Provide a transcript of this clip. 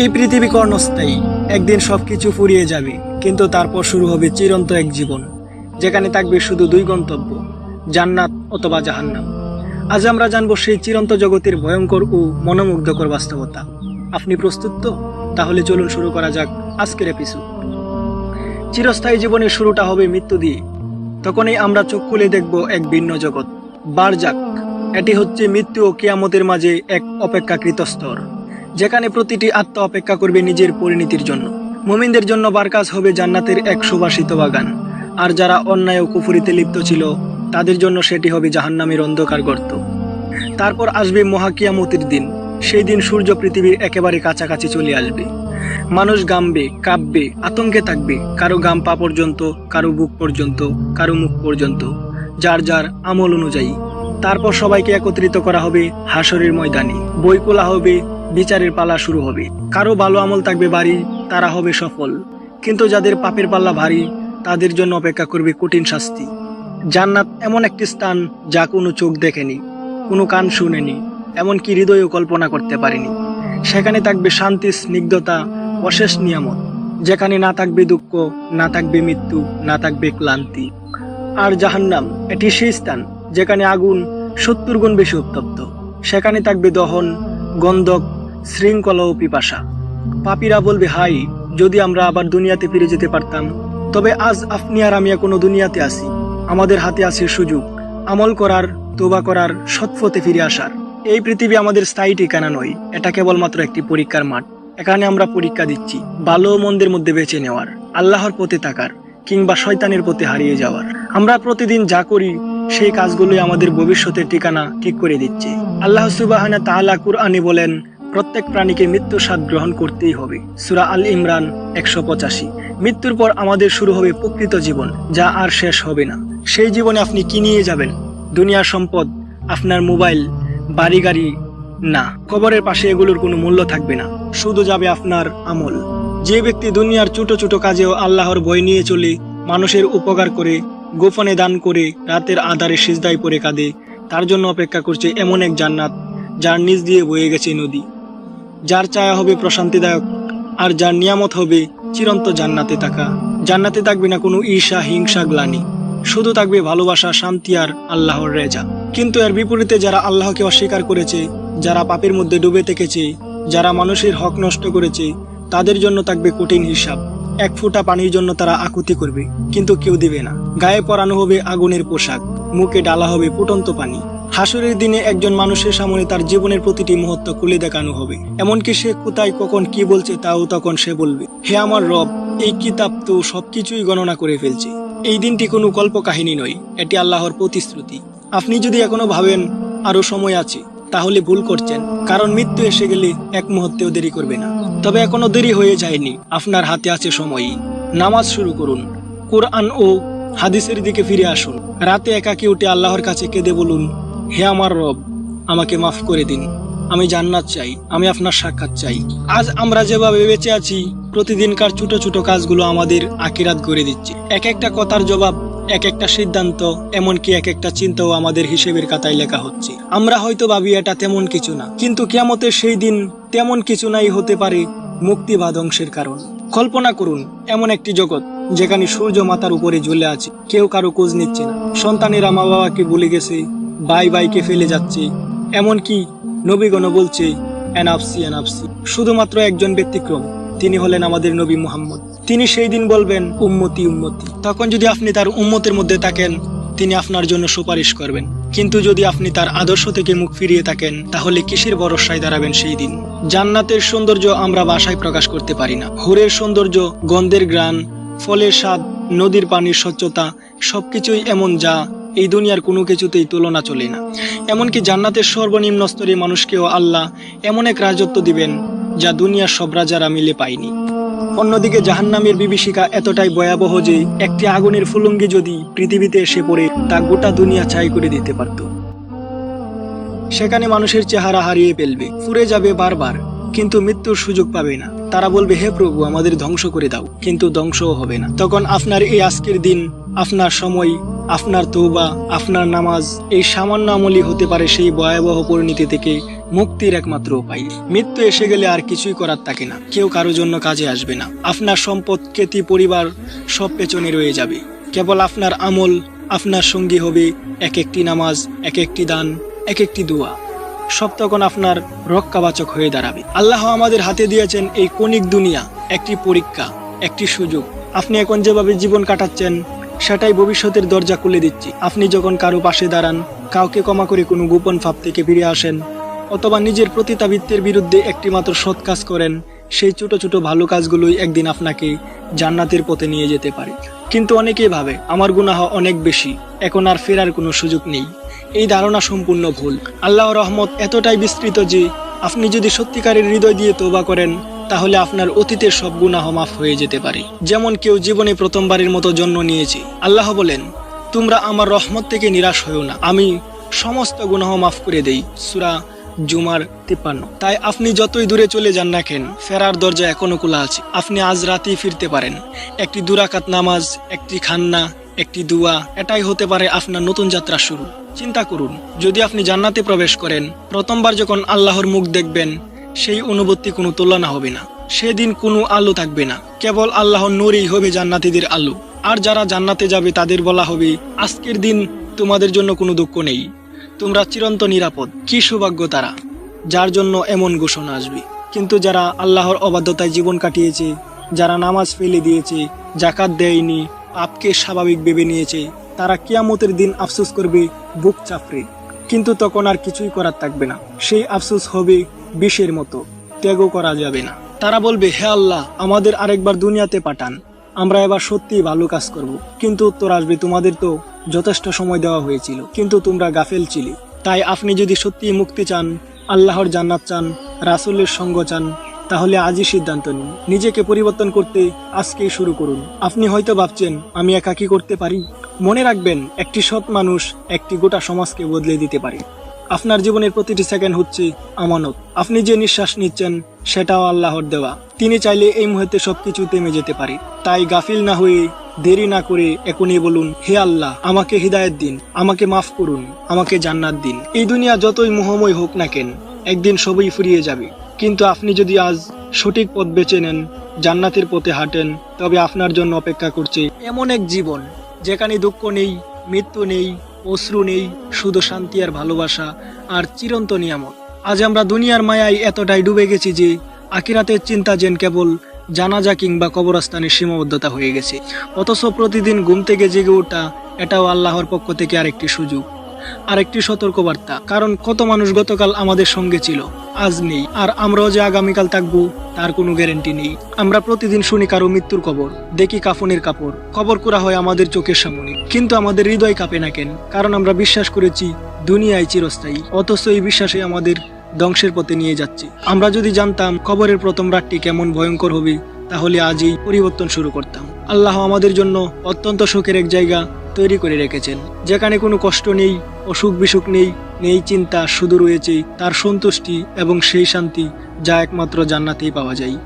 এই পৃথিবী কর্ণস্থায়ী একদিন সবকিছু ফুরিয়ে যাবে, কিন্তু তারপর শুরু হবে চিরন্ত এক জীবন, যেখানে থাকবে শুধু দুই গন্তব্য, জান্নাত অথবা জাহান্নাম। আজ আমরা জানব সেই চিরন্ত জগতের ভয়ঙ্কর ও মনোমুগ্ধকর বাস্তবতা। আপনি প্রস্তুত তো? তাহলে চলুন শুরু করা যাক আজকের এপিসোড চিরস্থায়ী জীবনের শুরুটা হবে মৃত্যু দিয়ে। তখনই আমরা চোখ খুলে দেখব এক ভিন্ন জগৎ। বারজাক, এটি হচ্ছে মৃত্যু ও কিয়ামতের মাঝে এক অপেক্ষাকৃত স্তর। যেখানে প্রতিটি আত্মা অপেক্ষা করবে নিজের পরিণতির জন্য। মুমিনদের জন্য বারকাজ হবে জান্নাতের এক সুবাসিত বাগান। আর যারা অন্যায় ও কুফুরিতে লিপ্ত ছিল, তাদের জন্য সেটি হবে জাহান্নামের অন্ধকার গর্ত। তারপর আসবে মহাকিয়ামতির দিন। সেই দিন সূর্য পৃথিবীর একেবারে কাছাকাছি চলে আসবে। মানুষ গামবে, কাঁপবে, আতঙ্কে থাকবে। কারও গাম পা পর্যন্ত, কারও বুক পর্যন্ত, কারও মুখ পর্যন্ত। যার যার আমল অনুযায়ী। তারপর সবাইকে একত্রিত করা হবে হাসরের ময়দানে। বই খোলা হবে বিচারের পালা শুরু হবে। কারও ভালো আমল থাকবে বাড়ি, তারা হবে সফল। কিন্তু যাদের পাপের পাল্লা ভারী, তাদের জন্য অপেক্ষা করবে কঠিন শাস্তি। জান্নাত এমন একটি স্থান যা কোনো চোখ দেখেনি, কোনো কান শুনেনি, এমনকি হৃদয়ও কল্পনা করতে পারেনি। সেখানে থাকবে শান্তি, স্নিগ্ধতা, অশেষ নিয়ামত। যেখানে না থাকবে দুঃখ, না থাকবে মৃত্যু, না থাকবে ক্লান্তি। আর জাহান্নাম, এটি সেই স্থান যেখানে আগুন সত্তর গুণ বেশি উত্তপ্ত। সেখানে থাকবে দহন, গন্ধক শৃঙ্খলা ও পিপাসা। পাপীরা বলবে, হাই, যদি আমরা আবার দুনিয়াতে ফিরে যেতে পারতাম, তবে আজ আপনি আর আমি কোনো দুনিয়াতে আছি। আমাদের হাতে আছে সুযোগ, আমল করার তোবা করার সৎপথে ফিরে আসার। এই পৃথিবী আমাদের স্থায়ী ঠিকানা নয়, এটা কেবলমাত্র একটি পরীক্ষার মাঠ। এখানে আমরা পরীক্ষা দিচ্ছি, ভালো মন্দের মধ্যে বেছে নেওয়ার, আল্লাহর পথে থাকার, কিংবা শয়তানের পথে হারিয়ে যাওয়ার। আমরা প্রতিদিন যা করি, সেই কাজগুলোই আমাদের ভবিষ্যতের ঠিকানা ঠিক করে দিচ্ছে। আল্লাহ সুবাহানা তাআলা কুরআনে বলেন প্রত্যেক প্রাণীকে মৃত্যুর স্বাদ গ্রহণ করতেই হবে। সুরা আল ইমরান একশো পঁচাশি। মৃত্যুর পর আমাদের শুরু হবে প্রকৃত জীবন, যা আর শেষ হবে না। সেই জীবনে আপনি কি নিয়ে যাবেন? দুনিয়ার সম্পদ, আপনার মোবাইল, বাড়ি গাড়ি, না। কবরের পাশে এগুলোর কোনো মূল্য থাকবে না। শুধু যাবে আপনার আমল। যে ব্যক্তি দুনিয়ার ছোট ছোট কাজেও আল্লাহর ভয় নিয়ে চলে, মানুষের উপকার করে, গোপনে দান করে, রাতের আধারে সিজদায় পরে কাঁদে, তার জন্য অপেক্ষা করছে এমন এক জান্নাত, যার নিচ দিয়ে বয়ে গেছে নদী। যার চায়া হবে প্রশান্তিদায়ক, আর যার নিয়ামত হবে চিরন্ত জান্নাতে থাকা। জান্নাতে থাকবে না কোনো ঈর্ষা, হিংসা, গ্লানি। শুধু থাকবে ভালোবাসা, শান্তি আর আল্লাহর রেজা। কিন্তু এর বিপরীতে যারা আল্লাহকে অস্বীকার করেছে, যারা পাপের মধ্যে ডুবে থেকেছে, যারা মানুষের হক নষ্ট করেছে, তাদের জন্য থাকবে কঠিন হিসাব। এক ফোঁটা পানির জন্য তারা আকুতি করবে, কিন্তু কেউ দিবে না। গায়ে পরানো হবে আগুনের পোশাক, মুখে ডালা হবে ফুটন্ত পানি। হাসরের দিনে একজন মানুষের সামনে তার জীবনের প্রতিটি মুহূর্ত খুলে দেখানো হবে। এমনকি সে কোথায় কখন কি বলছে তাও তখন সে বলবে, হে আমার রব, এই কিতাব তো সবকিছুই গণনা করে ফেলছে। এই দিনটি কোনো কল্প কাহিনী নয়, এটি আল্লাহর প্রতিশ্রুতি। আপনি যদি এখনও ভাবেন আরও সময় আছে, তাহলে ভুল করছেন, কারণ মৃত্যু এসে গেলে এক মুহূর্তেও দেরি করবে না। তবে এখনও দেরি হয়ে যায়নি, আপনার হাতে আছে সময়ই। নামাজ শুরু করুন, কোরআন ও হাদিসের দিকে ফিরে আসুন। রাতে একাকে উঠে আল্লাহর কাছে কেঁদে বলুন হে আমার রব, আমাকে মাফ করে দিন। আমি জান্নাত চাই, আমি আপনার সাক্ষাৎ চাই। আজ আমরা যেভাবে বেঁচে আছি, প্রতিদিনকার ছোট ছোট কাজগুলো আমাদের আকিরাত করে দিচ্ছে। এক একটা কথার জবাব, এক একটা সিদ্ধান্ত, এমনকি এক একটা চিন্তাও আমাদের হিসেবের কাতায় লেখা হচ্ছে। আমরা হয়তো ভাবি এটা তেমন কিছু না, কিন্তু কিয়ামতের সেই দিন তেমন কিছু নাই হতে পারে মুক্তি বা ধ্বংসের কারণ। কল্পনা করুন, এমন একটি জগৎ, যেখানে সূর্য মাতার উপরে ঝুলে আছে, কেউ কারও খোঁজ নিচ্ছে না। সন্তানেরা মা বাবাকে ভুলে গেছে ভাই ভাইকে ফেলে যাচ্ছে। এমনকি নবীগণ বলছে, এনাফসি এনাফসি। শুধুমাত্র একজন ব্যতিক্রম, তিনি হলেন আমাদের নবী মুহাম্মদ। তিনি সেই দিন বলবেন, উম্মতি উম্মতি। তখন যদি আপনি তার উম্মতের মধ্যে থাকেন, তিনি আপনার জন্য সুপারিশ করবেন। কিন্তু যদি আপনি তার আদর্শ থেকে মুখ ফিরিয়ে থাকেন, তাহলে কিসের ভরসায় দাঁড়াবেন সেই দিন? জান্নাতের সৌন্দর্য আমরা বাসায় প্রকাশ করতে পারি না। হুরের সৌন্দর্য, গন্ধের গ্রান ফলের স্বাদ, নদীর পানির স্বচ্ছতা, সবকিছুই এমন যা এই দুনিয়ার কোনো কিছুতেই তুলনা চলে না। এমনকি জান্নাতের সর্বনিম্ন স্তরে মানুষকেও আল্লাহ এমন এক রাজত্ব দিবেন যা দুনিয়ার সব রাজারা মিলে পায়নি। অন্যদিকে জাহান্নামের বিভীষিকা এতটাই ভয়াবহ যে একটি আগুনের ফুলঙ্গি যদি পৃথিবীতে এসে পড়ে, তা গোটা দুনিয়া ছাই করে দিতে পারত। সেখানে মানুষের চেহারা হারিয়ে ফেলবে, ফুরে যাবে বারবার, কিন্তু মৃত্যুর সুযোগ পাবে না। তারা বলবে, হে প্রভু, আমাদের ধ্বংস করে দাও। কিন্তু ধ্বংসও হবে না। তখন আপনার এই আজকের দিন, আপনার সময়, আপনার তৌবা আপনার নামাজ, এই সামান্য আমলই হতে পারে সেই ভয়াবহ পরিণতি থেকে মুক্তির একমাত্র উপায়। মৃত্যু এসে গেলে আর কিছুই করার থাকে না। কেউ কারও জন্য কাজে আসবে না। আপনার সম্পদ, খ্যাতি, পরিবার সব পেছনে রয়ে যাবে। কেবল আপনার আমল, আপনার সঙ্গী হবে এক একটি নামাজ, এক একটি দান, এক একটি দোয়া। সব তখন আপনার রক্ষাবাচক হয়ে দাঁড়াবে। আল্লাহ আমাদের হাতে দিয়েছেন এই কণিক দুনিয়া, একটি পরীক্ষা, একটি সুযোগ। আপনি এখন যেভাবে জীবন কাটাচ্ছেন, সেটাই ভবিষ্যতের দরজা খুলে দিচ্ছি। আপনি যখন কারও পাশে দাঁড়ান, কাউকে ক্ষমা করে কোনো গোপন ফাপ থেকে ফিরে আসেন, অথবা নিজের প্রতিতাবিত্বের বিরুদ্ধে একটি মাত্র সৎ কাজ করেন সেই ছোট ছোট ভালো কাজগুলোই একদিন আপনাকে জান্নাতের পথে নিয়ে যেতে পারে। কিন্তু অনেকেই ভাবে, আমার গুনাহ অনেক বেশি, এখন আর ফেরার কোনো সুযোগ নেই। এই ধারণা সম্পূর্ণ ভুল। আল্লাহ রহমত এতটাই বিস্তৃত যে, আপনি যদি সত্যিকারের হৃদয় দিয়ে তোবা করেন, তাহলে আপনার অতীতের সব গুনাহ মাফ হয়ে যেতে পারে। যেমন কেউ জীবনে প্রথমবারের মতো জন্ম নিয়েছে। আল্লাহ বলেন, তোমরা আমার রহমত থেকে নিরাশ হয়েও না। আমি সমস্ত গুনাহ মাফ করে দেই। সুরা জুমার তিপ্পান্ন। তাই আপনি যতই দূরে চলে যান না কেন, ফেরার দরজা এখনও খোলা আছে। আপনি আজ রাতেই ফিরতে পারেন। একটি দুরাকাত নামাজ, একটি খান্না, একটি দুয়া, এটাই হতে পারে আপনার নতুন যাত্রা শুরু। চিন্তা করুন, যদি আপনি জান্নাতে প্রবেশ করেন, প্রথমবার যখন আল্লাহর মুখ দেখবেন, সেই অনুভূতি কোনো তুলনা হবে না। সেদিন কোনো আলো থাকবে না। কেবল আল্লাহর নূরই হবে জান্নাতিদের আলো। আর যারা জান্নাতে যাবে তাদের বলা হবে, আজকের দিন তোমাদের জন্য কোনো দুঃখ নেই। তোমরা চিরন্ত নিরাপদ। কি সৌভাগ্য তারা, যার জন্য এমন ঘোষণা আসবে। কিন্তু যারা আল্লাহর অবাধ্যতায় জীবন কাটিয়েছে, যারা নামাজ ফেলে দিয়েছে জাকাত দেয়নি আপকে স্বাভাবিক ভেবে নিয়েছে, তারা কিয়ামতের দিন আফসোস করবে, বুক চাপড়ে। কিন্তু তখন আর কিছুই করার থাকবে না। সেই আফসোস হবে বিষের মতো। ত্যাগও করা যাবে না। তারা বলবে, হে আল্লাহ, আমাদের আরেকবার দুনিয়াতে পাঠান। আমরা এবার সত্যি ভালো কাজ করব। কিন্তু উত্তর আসবে, তোমাদের তো যথেষ্ট সময় দেওয়া হয়েছিল, কিন্তু তোমরা গাফেল ছিলে। তাই আপনি যদি সত্যি মুক্তি চান, আল্লাহর জান্নাত চান, রাসুলের সঙ্গ চান, তাহলে আজই সিদ্ধান্ত নিন। নিজেকে পরিবর্তন করতে আজকেই শুরু করুন। আপনি হয়তো ভাবছেন, আমি একা কি করতে পারি? মনে রাখবেন, একটি সৎ মানুষ একটি গোটা সমাজকে বদলে দিতে পারে। আপনার জীবনের প্রতিটি সেকেন্ড হচ্ছে আমানত। আপনি যে নিঃশ্বাস নিচ্ছেন, সেটাও আল্লাহর দেওয়া। তিনি চাইলে এই মুহূর্তে সবকিছু থেমে যেতে পারে। তাই গাফিল না হয়ে দেরি না করে এখনই বলুন, হে আল্লাহ, আমাকে হৃদায়ত দিন, আমাকে মাফ করুন, আমাকে জান্নাত দিন। এই দুনিয়া যতই মোহময় হোক না কেন, একদিন সবই ফুরিয়ে যাবে। কিন্তু আপনি যদি আজ সঠিক পথ বেছে নেন, জান্নাতের পথে হাঁটেন, তবে আপনার জন্য অপেক্ষা করছে এমন এক জীবন, যেখানে দুঃখ নেই, মৃত্যু নেই অশ্রু নেই, শুধু শান্তি আর ভালোবাসা, আর চিরন্ত নিয়ামত আজ আমরা দুনিয়ার মায়ায় এতটাই ডুবে গেছি যে আকিরাতের চিন্তা যেন কেবল জানাজা কিংবা কবরস্থানের সীমাবদ্ধতা হয়ে গেছে। অথচ প্রতিদিন ঘুম থেকে জেগে ওঠা, এটাও আল্লাহর পক্ষ থেকে আরেকটি সুযোগ। আরেকটি সতর্কবার্তা, কারণ কত মানুষ গতকাল আমাদের সঙ্গে ছিল, আজ নেই, আর আমরাও যে আগামীকাল থাকব, তার কোনো গ্যারেন্টি নেই। আমরা প্রতিদিন শুনি কারও মৃত্যুর খবর, দেখি কাফনের কাপড়, খবর করা হয় আমাদের চোখের সামনে, কিন্তু আমাদের হৃদয় কাঁপে না কেন, কারণ আমরা বিশ্বাস করেছি, দুনিয়ায় চিরস্থায়ী, অথচ এই বিশ্বাসে আমাদের ধ্বংসের পথে নিয়ে যাচ্ছে। আমরা যদি জানতাম কবরের প্রথম রাতটি কেমন ভয়ঙ্কর হবে, তাহলে আজই পরিবর্তন শুরু করতাম। আল্লাহ আমাদের জন্য অত্যন্ত সুখের এক জায়গা তৈরি করে রেখেছেন, যেখানে কোনো কষ্ট নেই, অসুখ বিসুখ নেই নেই চিন্তা, শুধু রয়েছে তার সন্তুষ্টি এবং সেই শান্তি যা একমাত্র জান্নাতেই পাওয়া যায়।